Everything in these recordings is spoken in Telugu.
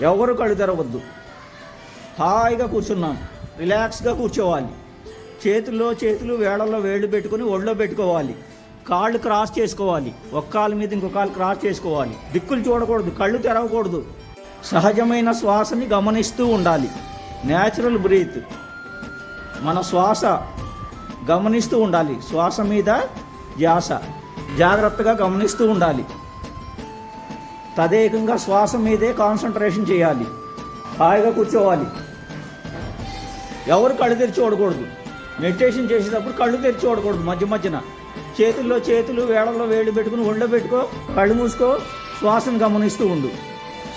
ఎవరు కళ్ళు తెరవద్దు. హాయిగా కూర్చున్నాం. రిలాక్స్గా కూర్చోవాలి. చేతుల్లో చేతులు వేళల్లో వేళ్ళు పెట్టుకుని ఒళ్ళో పెట్టుకోవాలి. కాళ్ళు క్రాస్ చేసుకోవాలి. ఒక కాలు మీద ఇంకో కాలు క్రాస్ చేసుకోవాలి. దిక్కులు చూడకూడదు కళ్ళు తెరవకూడదు. సహజమైన శ్వాసని గమనిస్తూ ఉండాలి. Natural breath. మన శ్వాస గమనిస్తూ ఉండాలి. శ్వాస మీద ధ్యాస జాగ్రత్తగా గమనిస్తూ ఉండాలి. తదేకంగా శ్వాస మీదే కాన్సన్ట్రేషన్ చేయాలి. హాయిగా కూర్చోవాలి. ఎవరు కళ్ళు తెరిచి చూడకూడదు. మెడిటేషన్ చేసేటప్పుడు కళ్ళు తెరిచి చూడకూడదు మధ్య మధ్యన. చేతుల్లో చేతులు వేళల్లో వేళ్ళు పెట్టుకుని ఒళ్ళో పెట్టుకో కళ్ళు మూసుకో శ్వాసను గమనిస్తూ ఉండు.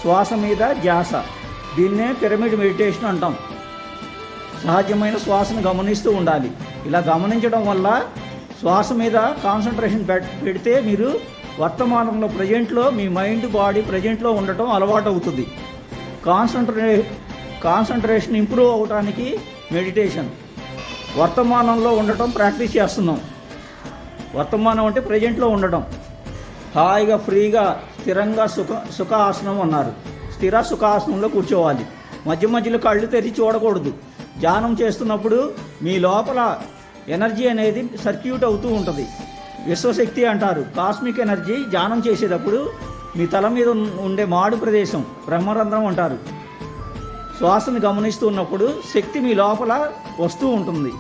శ్వాస మీద ధ్యాస. దీన్నే పిరమిడ్ మెడిటేషన్ అంటాం. సహజమైన శ్వాసను గమనిస్తూ ఉండాలి. ఇలా గమనించడం వల్ల శ్వాస మీద కాన్సన్ట్రేషన్ పెడితే మీరు వర్తమానంలో ప్రజెంట్లో మీ మైండ్ బాడీ ప్రజెంట్లో ఉండటం అలవాటు అవుతుంది కాన్సన్ట్రే కాన్సన్ట్రేషన్ ఇంప్రూవ్ అవడానికి మెడిటేషన్. వర్తమానంలో ఉండటం ప్రాక్టీస్ చేస్తున్నాం. వర్తమానం అంటే ప్రజెంట్లో ఉండటం. హాయిగా ఫ్రీగా స్థిరంగా సుఖ సుఖాసనం అన్నారు. స్థిర సుఖాసనంలో కూర్చోవాలి. మధ్య మధ్యలో కళ్ళు తెరిచి చూడకూడదు. ధ్యానం చేస్తున్నప్పుడు మీ లోపల ఎనర్జీ అనేది సర్క్యూట్ అవుతూ ఉంటుంది. విశ్వశక్తి అంటారు. కాస్మిక్ ఎనర్జీ ధ్యానం చేసేటప్పుడు మీ తల మీద ఉండే మాడు ప్రదేశం బ్రహ్మరంధ్రం అంటారు. శ్వాసను గమనిస్తూ ఉన్నప్పుడు శక్తి మీ లోపల వస్తూ ఉంటుంది.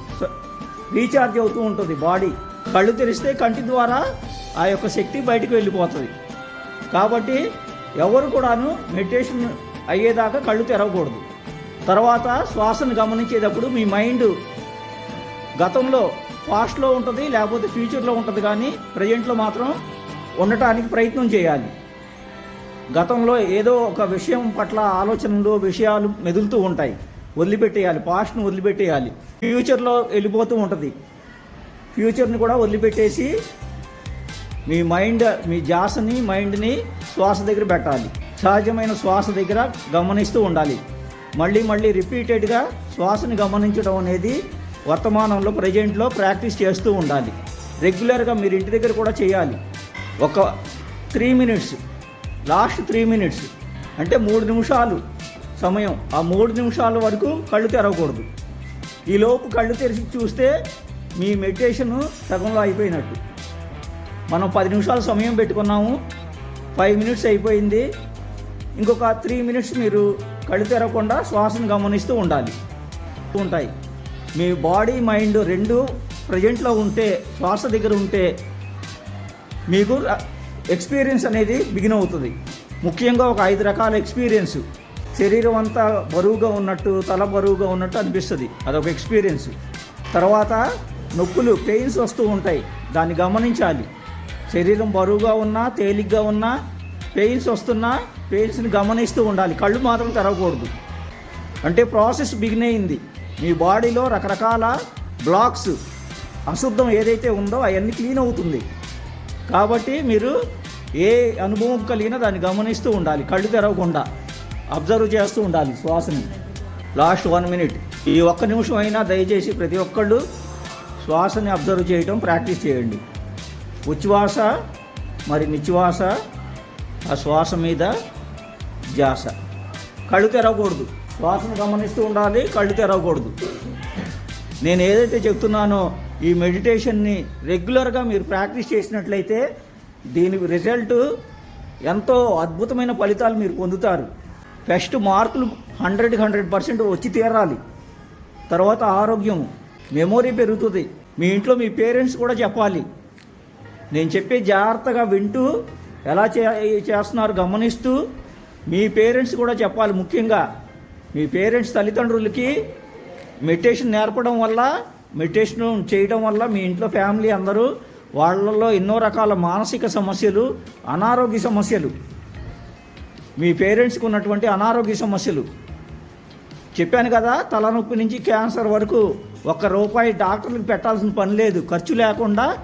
రీఛార్జ్ అవుతూ ఉంటుంది బాడీ. కళ్ళు తెరిస్తే కంటి ద్వారా ఆ యొక్క శక్తి బయటికి వెళ్ళిపోతుంది. కాబట్టి ఎవరు కూడాను మెడిటేషన్ అయ్యేదాకా కళ్ళు తెరవకూడదు. తర్వాత శ్వాసను గమనించేటప్పుడు మీ మైండ్ గతంలో పాస్ట్లో ఉంటుంది లేకపోతే ఫ్యూచర్లో ఉంటుంది కానీ ప్రజెంట్లో మాత్రం ఉండటానికి ప్రయత్నం చేయాలి. గతంలో ఏదో ఒక విషయం పట్ల ఆలోచనలు విషయాలు మెదులుతూ ఉంటాయి. వదిలిపెట్టేయాలి పాస్ట్ను వదిలిపెట్టేయాలి. ఫ్యూచర్లో వెళ్ళిపోతూ ఉంటుంది. ఫ్యూచర్ని కూడా వదిలిపెట్టేసి మీ మైండ్ మీ జాసని మైండ్ని శ్వాస దగ్గర పెట్టాలి. సహజమైన శ్వాస దగ్గర గమనిస్తూ ఉండాలి. మళ్ళీ మళ్ళీ రిపీటెడ్గా శ్వాసని గమనించడం అనేది వర్తమానంలో ప్రజెంట్లో ప్రాక్టీస్ చేస్తూ ఉండాలి. రెగ్యులర్గా మీరు ఇంటి దగ్గర కూడా చేయాలి. ఒక three minutes last three minutes అంటే మూడు నిమిషాలు సమయం. ఆ మూడు నిమిషాల వరకు కళ్ళు తెరవకూడదు. ఈలోపు కళ్ళు తెరిచి చూస్తే మీ మెడిటేషన్ సగంలో అయిపోయినట్టు. మనం పది నిమిషాలు సమయం పెట్టుకున్నాము. ఫైవ్ మినిట్స్ అయిపోయింది. ఇంకొక త్రీ మినిట్స్ మీరు కళ్ళు తెరవకుండా శ్వాసను గమనిస్తూ ఉండాలి. ఉంటాయి. మీ బాడీ మైండ్ రెండు ప్రజెంట్లో ఉంటే శ్వాస దగ్గర ఉంటే మీకు ఎక్స్పీరియన్స్ అనేది బిగిన్ అవుతుంది. ముఖ్యంగా ఒక ఐదు రకాల ఎక్స్పీరియన్స్. శరీరం అంతా బరువుగా ఉన్నట్టు తల బరువుగా ఉన్నట్టు అనిపిస్తుంది. అదొక ఎక్స్పీరియన్స్. తర్వాత నొప్పులు పెయిన్స్ వస్తూ ఉంటాయి. దాన్ని గమనించాలి. శరీరం బరువుగా ఉన్నా తేలిగ్గా ఉన్నా పెయిన్స్ వస్తున్నా పెయిన్స్ని గమనిస్తూ ఉండాలి. కళ్ళు మాత్రం తెరవకూడదు. అంటే ప్రాసెస్ బిగిన్ అయింది. మీ బాడీలో రకరకాల బ్లాక్స్ అశుద్ధం ఏదైతే ఉందో అవన్నీ క్లీన్ అవుతుంది. కాబట్టి మీరు ఏ అనుభవం కలిగినా దాన్ని గమనిస్తూ ఉండాలి. కళ్ళు తెరవకుండా అబ్జర్వ్ చేస్తూ ఉండాలి శ్వాసని. Last one minute. ఈ ఒక్క నిమిషం అయినా దయచేసి ప్రతి ఒక్కళ్ళు శ్వాసని అబ్జర్వ్ చేయడం ప్రాక్టీస్ చేయండి. ఉచ్ఛ్వాస మరి నిశ్వాస ఆ శ్వాస మీద ధ్యాస కళ్ళు తెరవకూడదు. శ్వాసను గమనిస్తూ ఉండాలి కళ్ళు తెరవకూడదు. నేను ఏదైతే చెప్తున్నానో ఈ మెడిటేషన్ని రెగ్యులర్గా మీరు ప్రాక్టీస్ చేసినట్లయితే దీని రిజల్ట్ ఎంతో అద్భుతమైన ఫలితాలు మీరు పొందుతారు. ఫస్ట్ మార్కులు హండ్రెడ్ హండ్రెడ్ పర్సెంట్ వచ్చి తీరాలి. తర్వాత ఆరోగ్యం మెమొరీ పెరుగుతుంది. మీ ఇంట్లో మీ పేరెంట్స్ కూడా చెప్పాలి. నేను చెప్పే జాగ్రత్తగా వింటూ ఎలా చే చేస్తున్నారు గమనిస్తూ మీ పేరెంట్స్ కూడా చెప్పాలి ముఖ్యంగా. మీ పేరెంట్స్ తల్లిదండ్రులకి మెడిటేషన్ నేర్పడం వల్ల మెడిటేషన్ చేయడం వల్ల మీ ఇంట్లో ఫ్యామిలీ అందరూ వాళ్ళల్లో ఎన్నో రకాల మానసిక సమస్యలు అనారోగ్య సమస్యలు. మీ పేరెంట్స్కి ఉన్నటువంటి అనారోగ్య సమస్యలు. చెప్పాను కదా తలనొప్పి నుంచి క్యాన్సర్ వరకు ఒక్క రూపాయి డాక్టర్లకు పెట్టాల్సిన పని లేదు. ఖర్చు లేకుండా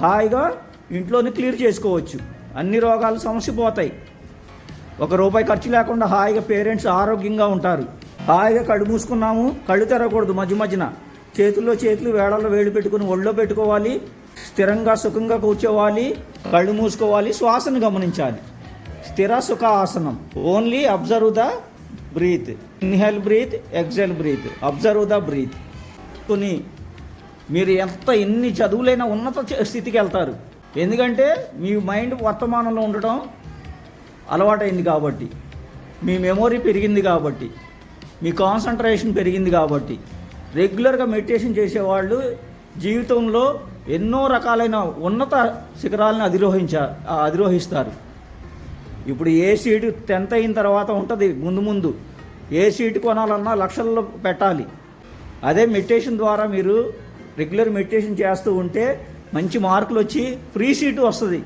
హాయిగా ఇంట్లోనే క్లియర్ చేసుకోవచ్చు. అన్ని రోగాలు సమస్య పోతాయి. ఒక రూపాయి ఖర్చు లేకుండా హాయిగా పేరెంట్స్ ఆరోగ్యంగా ఉంటారు. హాయిగా కళ్ళు మూసుకున్నాము కళ్ళు తెరవకూడదు మధ్య మధ్యన. చేతుల్లో చేతులు వేడల్లో వేడి పెట్టుకుని ఒళ్ళో పెట్టుకోవాలి స్థిరంగా సుఖంగా కూర్చోవాలి కళ్ళు మూసుకోవాలి శ్వాసను గమనించాలి. స్థిర సుఖ ఆసనం only observe the breath inhale breath exhale breath observe the breath కొన్ని మీరు ఎంత ఎన్ని చదువులైనా ఉన్నత స్థితికి వెళ్తారు. ఎందుకంటే మీ మైండ్ వర్తమానంలో ఉండటం అలవాటైంది కాబట్టి. మీ మెమొరీ పెరిగింది కాబట్టి. మీ కాన్సన్ట్రేషన్ పెరిగింది కాబట్టి. రెగ్యులర్గా మెడిటేషన్ చేసేవాళ్ళు జీవితంలో ఎన్నో రకాలైన ఉన్నత శిఖరాలను అధిరోహించ అధిరోహిస్తారు. ఇప్పుడు ఏ సీటు టెన్త్ అయిన తర్వాత ఉంటుంది ముందు ముందు. ఏ సీటు కొనాలన్నా లక్షల్లో పెట్టాలి. అదే మెడిటేషన్ ద్వారా మీరు రెగ్యులర్ మెడిటేషన్ చేస్తూ ఉంటే మంచి మార్కులు వచ్చి ఫ్రీ సీటు వస్తుంది.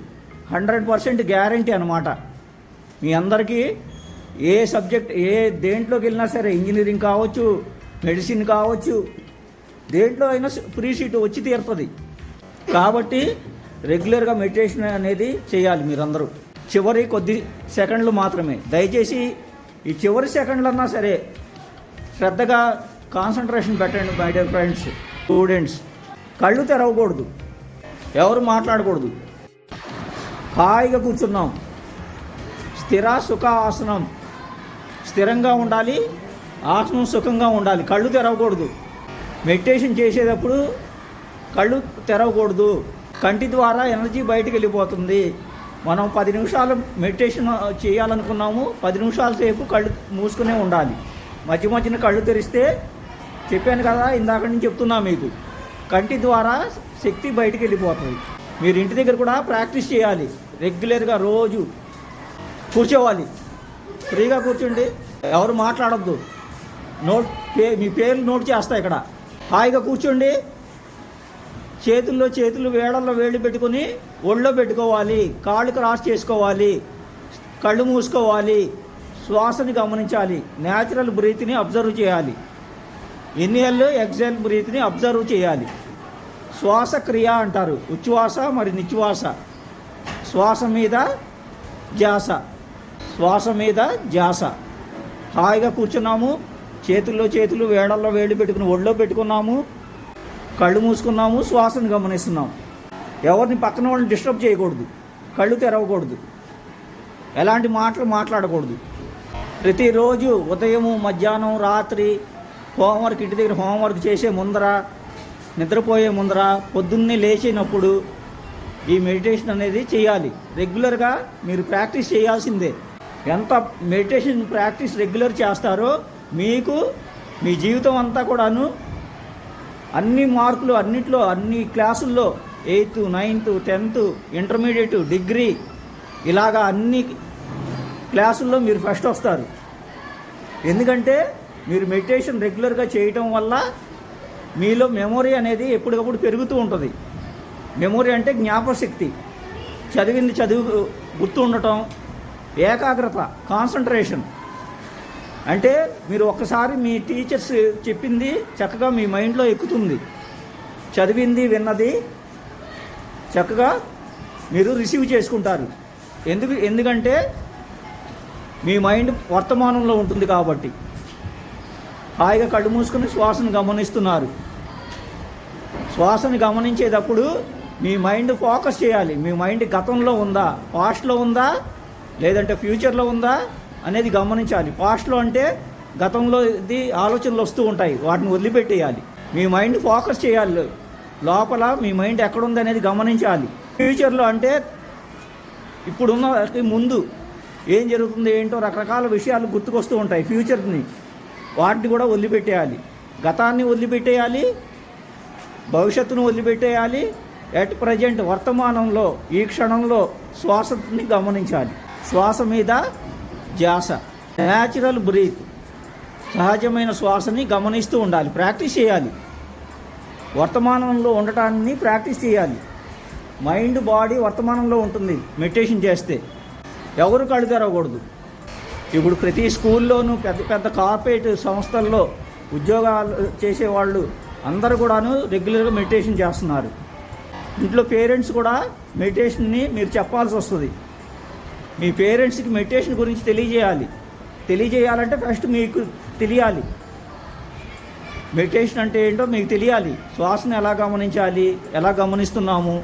హండ్రెడ్ పర్సెంట్ గ్యారంటీ అనమాట మీ అందరికీ ఏ సబ్జెక్ట్ ఏ దేంట్లోకి వెళ్ళినా సరే ఇంజనీరింగ్ కావచ్చు మెడిసిన్ కావచ్చు దేంట్లో అయినా ఫ్రీ సీటు వచ్చి తీరుతుంది. కాబట్టి రెగ్యులర్గా మెడిటేషన్ అనేది చేయాలి మీరందరూ. చివరి కొద్ది సెకండ్లు మాత్రమే. దయచేసి ఈ చివరి సెకండ్లన్నా సరే శ్రద్ధగా కాన్సన్ట్రేషన్ పెట్టండి మై డియర్ ఫ్రెండ్స్ స్టూడెంట్స్. కళ్ళు తెరవకూడదు. ఎవరు మాట్లాడకూడదు. హాయిగా కూర్చున్నాం. స్థిర సుఖ ఆసనం స్థిరంగా ఉండాలి ఆసనం సుఖంగా ఉండాలి. కళ్ళు తెరవకూడదు. మెడిటేషన్ చేసేటప్పుడు కళ్ళు తెరవకూడదు. కంటి ద్వారా ఎనర్జీ బయటకు వెళ్ళిపోతుంది. మనం పది నిమిషాలు మెడిటేషన్ చేయాలనుకున్నాము పది నిమిషాల సేపు కళ్ళు మూసుకునే ఉండాలి. మధ్య మధ్యన కళ్ళు తెరిస్తే చెప్పాను కదా ఇందాక నుంచి చెప్తున్నా మీకు కంటి ద్వారా శక్తి బయటకు వెళ్ళిపోతుంది. మీరు ఇంటి దగ్గర కూడా ప్రాక్టీస్ చేయాలి. రెగ్యులర్గా రోజు కూర్చోవాలి. ఫ్రీగా కూర్చోండి. ఎవరు మాట్లాడొద్దు. నోట్ పే మీ పేర్లు నోట్ చేస్తా ఇక్కడ. హాయిగా కూర్చోండి. చేతుల్లో చేతులు వేడల్లో వేళ్ళు పెట్టుకొని ఒళ్ళో పెట్టుకోవాలి. కాళ్ళు క్రాస్ చేసుకోవాలి. కళ్ళు మూసుకోవాలి. శ్వాసని గమనించాలి. న్యాచురల్ బ్రీత్ని అబ్జర్వ్ చేయాలి. ఇన్హేల్ ఎక్సెల్ బ్రీత్ని అబ్జర్వ్ చేయాలి. శ్వాసక్రియ అంటారు. ఉచ్ఛ్వాస మరి నిశ్వాస శ్వాస మీద ధ్యాస శ్వాస మీద ధ్యాస హాయిగా కూర్చున్నాము. చేతుల్లో చేతులు వేడల్లో వేళ్ళు పెట్టుకుని ఒళ్ళో పెట్టుకున్నాము. కళ్ళు మూసుకున్నాము శ్వాసను గమనిస్తున్నాం. ఎవరిని పక్కన వాళ్ళని డిస్టర్బ్ చేయకూడదు. కళ్ళు తెరవకూడదు. ఎలాంటి మాటలు మాట్లాడకూడదు. ప్రతిరోజు ఉదయము మధ్యాహ్నం రాత్రి హోంవర్క్ ఇంటి దగ్గర హోంవర్క్ చేసే ముందర నిద్రపోయే ముందర పొద్దున్నే లేచినప్పుడు ఈ మెడిటేషన్ అనేది చేయాలి. రెగ్యులర్గా మీరు ప్రాక్టీస్ చేయాల్సిందే. ఎంత మెడిటేషన్ ప్రాక్టీస్ రెగ్యులర్ చేస్తారో మీకు మీ జీవితం అంతా కూడాను అన్ని మార్కులు అన్నిట్లో అన్ని క్లాసుల్లో eighth ninth tenth intermediate degree ఇలాగా అన్ని క్లాసుల్లో మీరు ఫస్ట్ వస్తారు. ఎందుకంటే మీరు మెడిటేషన్ రెగ్యులర్గా చేయటం వల్ల మీలో మెమొరీ అనేది ఎప్పటికప్పుడు పెరుగుతూ ఉంటుంది. మెమొరీ అంటే జ్ఞాపశక్తి చదివింది చదువు గుర్తు ఉండటం ఏకాగ్రత కాన్సన్ట్రేషన్ అంటే మీరు ఒక్కసారి మీ టీచర్స్ చెప్పింది చక్కగా మీ మైండ్లో ఎక్కుతుంది. చదివింది విన్నది చక్కగా మీరు రిసీవ్ చేసుకుంటారు. ఎందుకు ఎందుకంటే మీ మైండ్ వర్తమానంలో ఉంటుంది కాబట్టి. హాయిగా కళ్ళు మూసుకుని శ్వాసను గమనిస్తున్నారు. శ్వాసను గమనించేటప్పుడు మీ మైండ్ ఫోకస్ చేయాలి. మీ మైండ్ గతంలో ఉందా పాస్ట్లో ఉందా లేదంటే ఫ్యూచర్లో ఉందా అనేది గమనించాలి. పాస్ట్లో అంటే గతంలో ఇది ఆలోచనలు వస్తూ ఉంటాయి. వాటిని వదిలిపెట్టేయాలి. మీ మైండ్ ఫోకస్ చేయాలి. లోపల మీ మైండ్ ఎక్కడుంది అనేది గమనించాలి. ఫ్యూచర్లో అంటే ఇప్పుడున్న ముందు ఏం జరుగుతుంది ఏంటో రకరకాల విషయాలు గుర్తుకొస్తూ ఉంటాయి. ఫ్యూచర్ని వాటిని కూడా వదిలిపెట్టేయాలి. గతాన్ని వదిలిపెట్టేయాలి. భవిష్యత్తును వదిలిపెట్టేయాలి. ఎట్ ప్రజెంట్ వర్తమానంలో ఈ క్షణంలో శ్వాసని గమనించాలి. శ్వాస మీద ధ్యాస. న్యాచురల్ బ్రీత్ సహజమైన శ్వాసని గమనిస్తూ ఉండాలి. ప్రాక్టీస్ చేయాలి. వర్తమానంలో ఉండటాన్ని ప్రాక్టీస్ చేయాలి. మైండ్ బాడీ వర్తమానంలో ఉంటుంది. మెడిటేషన్ చేస్తే ఎవరు కళ్ళు తెరవకూడదు. ఇప్పుడు ప్రతి స్కూల్లోనూ పెద్ద పెద్ద కార్పొరేట్ సంస్థల్లో ఉద్యోగాలు చేసేవాళ్ళు అందరూ కూడాను రెగ్యులర్గా మెడిటేషన్ చేస్తున్నారు. ఇంట్లో పేరెంట్స్ కూడా మెడిటేషన్ని మీరు చెప్పాల్సి వస్తుంది. మీ పేరెంట్స్కి మెడిటేషన్ గురించి తెలియజేయాలి. తెలియజేయాలంటే ఫస్ట్ మీకు తెలియాలి. మెడిటేషన్ అంటే ఏంటో మీకు తెలియాలి. శ్వాసను ఎలా గమనించాలి? ఎలా గమనిస్తున్నాము?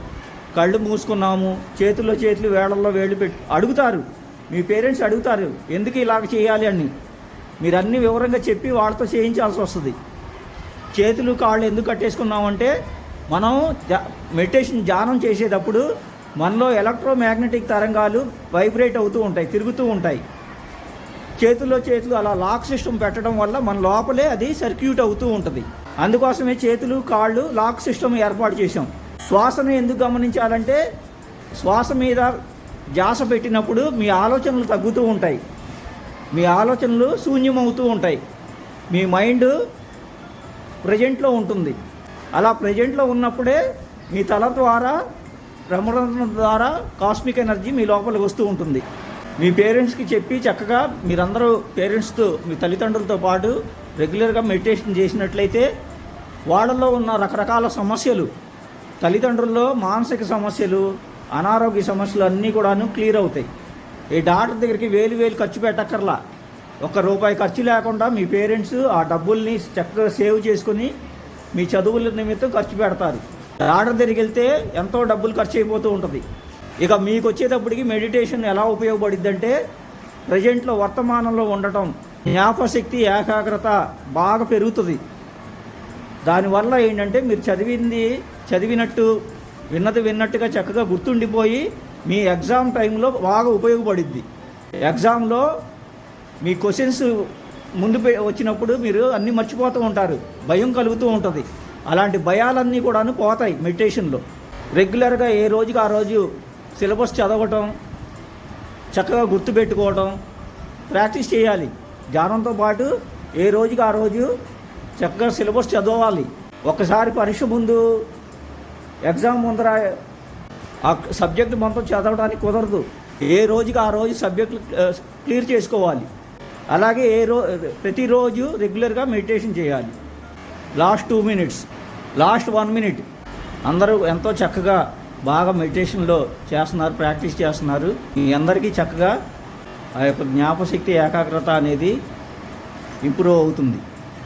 కళ్ళు మూసుకున్నాము? చేతుల్లో చేతులు వేళల్లో వేళ్ళు పెట్టి అడుగుతారు. మీ పేరెంట్స్ అడుగుతారు ఎందుకు ఇలాగ చేయాలి? అని. మీరు అన్ని వివరంగా చెప్పి వాళ్ళతో చేయించాల్సి వస్తుంది. చేతులు కాళ్ళు ఎందుకు కట్టేసుకున్నామంటే మనం మెడిటేషన్ ధ్యానం చేసేటప్పుడు మనలో ఎలక్ట్రోమాగ్నెటిక్ తరంగాలు వైబ్రేట్ అవుతూ ఉంటాయి తిరుగుతూ ఉంటాయి. చేతుల్లో చేతులు అలా లాక్ సిస్టమ్ పెట్టడం వల్ల మన లోపలే అది సర్క్యూట్ అవుతూ ఉంటుంది. అందుకోసమే చేతులు కాళ్ళు లాక్ సిస్టమ్ ఏర్పాటు చేసాం శ్వాసను ఎందుకు గమనించాలంటే శ్వాస మీద జాస పెట్టినప్పుడు మీ ఆలోచనలు తగ్గుతూ ఉంటాయి. మీ ఆలోచనలు శూన్యమవుతూ ఉంటాయి. మీ మైండ్ ప్రజెంట్లో ఉంటుంది. అలా ప్రజెంట్లో ఉన్నప్పుడే మీ తల ద్వారా భ్రమణం ద్వారా కాస్మిక్ ఎనర్జీ మీ లోపలికి వస్తూ ఉంటుంది. మీ పేరెంట్స్కి చెప్పి చక్కగా మీరందరూ పేరెంట్స్తో మీ తల్లిదండ్రులతో పాటు రెగ్యులర్గా మెడిటేషన్ చేసినట్లయితే వాళ్ళలో ఉన్న రకరకాల సమస్యలు తల్లిదండ్రుల్లో మానసిక సమస్యలు అనారోగ్య సమస్యలు అన్నీ కూడాను క్లియర్ అవుతాయి. ఈ డాక్టర్ దగ్గరికి వేలు వేలు ఖర్చు పెట్టక్కర్లా. ఒక్క రూపాయి ఖర్చు లేకుండా మీ పేరెంట్స్ ఆ డబ్బుల్ని చక్కగా సేవ్ చేసుకుని మీ చదువుల నిమిత్తం ఖర్చు పెడతారు. ఆర్డర్ దగ్గరికి వెళ్తే ఎంతో డబ్బులు ఖర్చు అయిపోతూ ఉంటుంది. ఇక మీకు వచ్చేటప్పటికి మెడిటేషన్ ఎలా ఉపయోగపడుద్ది అంటే ప్రజెంట్లో వర్తమానంలో ఉండటం జ్ఞాపశక్తి ఏకాగ్రత బాగా పెరుగుతుంది. దానివల్ల ఏంటంటే మీరు చదివింది చదివినట్టు విన్నది విన్నట్టుగా చక్కగా గుర్తుండిపోయి మీ ఎగ్జామ్ టైంలో బాగా ఉపయోగపడుద్ది. ఎగ్జామ్లో మీ క్వశ్చన్స్ ముందు వచ్చినప్పుడు మీరు అన్నీ మర్చిపోతూ ఉంటారు. భయం కలుగుతూ ఉంటుంది. అలాంటి భయాలన్నీ కూడాను పోతాయి మెడిటేషన్లో. రెగ్యులర్గా ఏ రోజుకి ఆ రోజు సిలబస్ చదవటం చక్కగా గుర్తుపెట్టుకోవటం ప్రాక్టీస్ చేయాలి. ధ్యానంతో పాటు ఏ రోజుకి ఆ రోజు చక్కగా సిలబస్ చదవాలి. ఒకసారి పరీక్ష ముందు ఎగ్జామ్ ముందర ఆ సబ్జెక్ట్ మొత్తం చదవడానికి కుదరదు. ఏ రోజుకి ఆ రోజు సబ్జెక్టులు క్లియర్ చేసుకోవాలి. అలాగే ఏ రో ప్రతిరోజు రెగ్యులర్గా మెడిటేషన్ చేయాలి. Last two minutes. Last one minute. అందరూ ఎంతో చక్కగా బాగా మెడిటేషన్లో చేస్తున్నారు ప్రాక్టీస్ చేస్తున్నారు. మీ అందరికీ చక్కగా ఆ యొక్క జ్ఞాపశక్తి ఏకాగ్రత అనేది ఇంప్రూవ్ అవుతుంది.